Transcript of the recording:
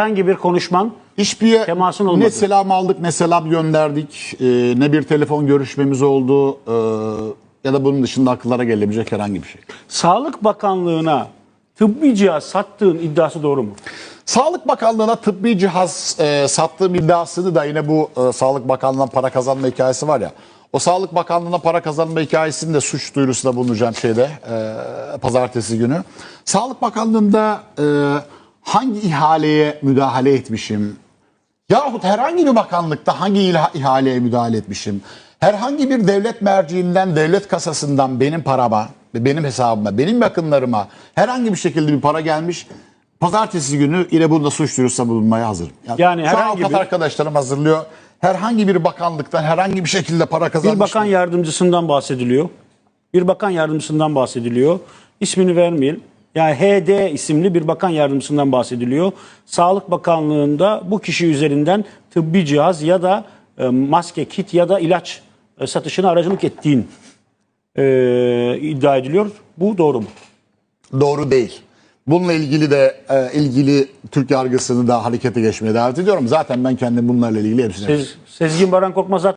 herhangi bir konuşman Hiçbir Temasın olmadı. ne selam aldık ne selam gönderdik e, ne bir telefon görüşmemiz oldu e, ya da bunun dışında akıllara gelebilecek herhangi bir şey. Sağlık Bakanlığı'na tıbbi cihaz sattığın iddiası doğru mu? Sağlık Bakanlığı'na tıbbi cihaz e, sattığım iddiasını da yine bu e, Sağlık Bakanlığı'ndan para kazanma hikayesi var ya. O Sağlık Bakanlığı'na para kazanma hikayesini de suç duyurusunda bulunacağım şeyde e, pazartesi günü. Sağlık Bakanlığı'nda e, hangi ihaleye müdahale etmişim? Yahut herhangi bir bakanlıkta hangi ihaleye müdahale etmişim? Herhangi bir devlet merciinden, devlet kasasından benim parama, benim hesabıma, benim yakınlarıma herhangi bir şekilde bir para gelmiş. Pazartesi günü yine bunda suç duyurusunda bulunmaya hazırım. Yani an herhangi bir- arkadaşlarım hazırlıyor. Herhangi bir bakanlıktan herhangi bir şekilde para kazanmış. Bir bakan mı? yardımcısından bahsediliyor. Bir bakan yardımcısından bahsediliyor. İsmini vermeyelim. Yani HD isimli bir bakan yardımcısından bahsediliyor. Sağlık Bakanlığı'nda bu kişi üzerinden tıbbi cihaz ya da e, maske, kit ya da ilaç e, satışına aracılık ettiğin e, iddia ediliyor. Bu doğru mu? Doğru değil. Bununla ilgili de e, ilgili Türk yargısını da harekete geçmeye davet ediyorum. Zaten ben kendim bunlarla ilgili hepsine Sez- Sezgin Baran Korkmaz zaten